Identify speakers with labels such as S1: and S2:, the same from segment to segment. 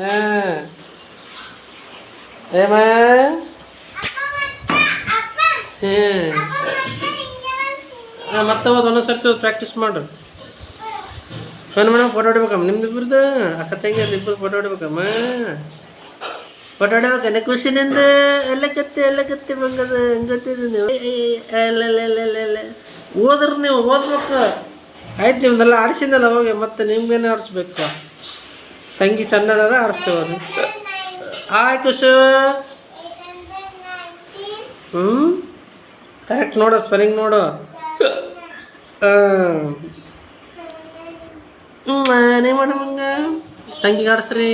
S1: ಹಾಂ ಏಮ ಹ್ಞೂ ಮತ್ತೆ ಹೋದ್ ಒಂದೊಂದು ಸರ್ತಿ ಪ್ರಾಕ್ಟೀಸ್ ಮಾಡು. ಫೋನ್ ಮೇಡಮ್ ಫೋಟೋ ಹೊಡಿಬೇಕಮ್ಮ. ನಿಮ್ದು ಇಬ್ಬರದು ಅಕ್ಕ ತಂಗಿ ಫೋಟೋ ಹೊಡಿಬೇಕಮ್ಮ. ಫೋಟೋ ಹೊಡಿಬೇಕನ್ನ ಖುಷಿನಿಂದ ಎಲ್ಲ ಕತ್ತಿ ಎಲ್ಲ ಕತ್ತಿ ಬಂಗದ ಹಂಗತ್ತಿದ್ದು ನೀವು ಎಲ್ಲ ಓದ್ರಿ ನೀವು ಓದ್ಬೇಕು ಆಯ್ತು ನಿಮ್ದೆಲ್ಲ ಆರಿಸಿದ್ನಲ್ಲ ಹೋಗಿ ಮತ್ತೆ ನಿಮ್ಗೇನೆ ಆರಿಸ್ಬೇಕು ತಂಗಿ ಚೆನ್ನಾಗ ಆರಿಸ್ತೇವೆ ಆಯ್ ಖುಷು ಹ್ಞೂ ಕರೆಕ್ಟ್ ನೋಡು ಸ್ಪೆಲ್ಲಿಂಗ್ ನೋಡು. ಹ್ಞೂ ಮಾಡ ಮಂಗ ತಂಗಿ ಆಡಿಸ್ರಿ.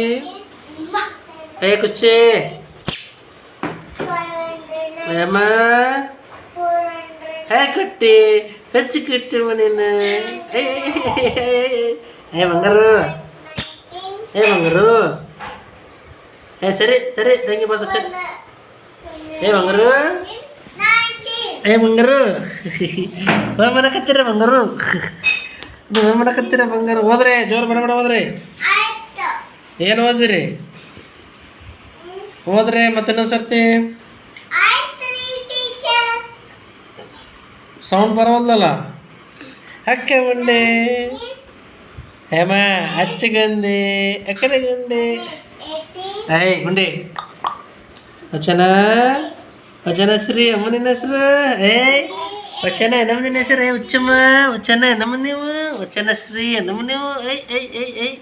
S1: ಏ ಖುಷಿ ಅಮ್ಮ. ಹೇ ಕಟ್ಟಿ? ಹೆಚ್ಚು ಕಟ್ಟಿ ಮನೇನ ಏ ಬಂಗಾರು. ಏ ಬಂಗಾರು. ಏ, ಸರಿ ಸರಿ, ತಂಗಿ ಬಂದ ಸರಿ. ಏ, ಬಂಗಾರು. ಏ, ಬಂಗಾರು. ಹೋಗಿ ಮಾಡಕತ್ತೀರ ಬಂಗಾರು. ನೀವು ಬಂಗಾರು. ಹೋದ್ರೆ, ಜೋರು ಬರಬೇಡ ಹೋದ್ರಿ. ಏನು ಓದಿರಿ ಹೋದ್ರೆ ಮತ್ತೆ ಇನ್ನೊಂದು ಸರ್ತಿ? ಸೌಂಡ್ ಬರೋದಲ್ಲ ಅಕ್ಕ ಗುಂಡೆ ಹೇಮ ಅಚ್ಚ ಗಂಡೆ ಅಕ್ಕನ ಗುಂಡೆ ಏಯ್ ಗುಂಡೆ ವಚನ ವಚನ ಶ್ರೀ ಅಮ್ಮನಿನ ಹೆಸರು ಏಯ್ ವಚನ ನಮ್ಮನಿನ ಹೆಸರು ಏ ಉಚ್ಚಮ್ಮ ವಚನ ನಮ್ಮ ನೀವು ವಚನ ಶ್ರೀ ನಮ್ಮ ನೀವು ಏಯ್ ಏಯ್ ಏಯ್ ಏಯ್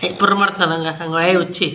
S1: ಏಯ್ ಪುರ್ ಮಾಡ್ತಾನ ಹಂಗ ಹಂಗ ಏಯ್ ಉಚ್ಚಿ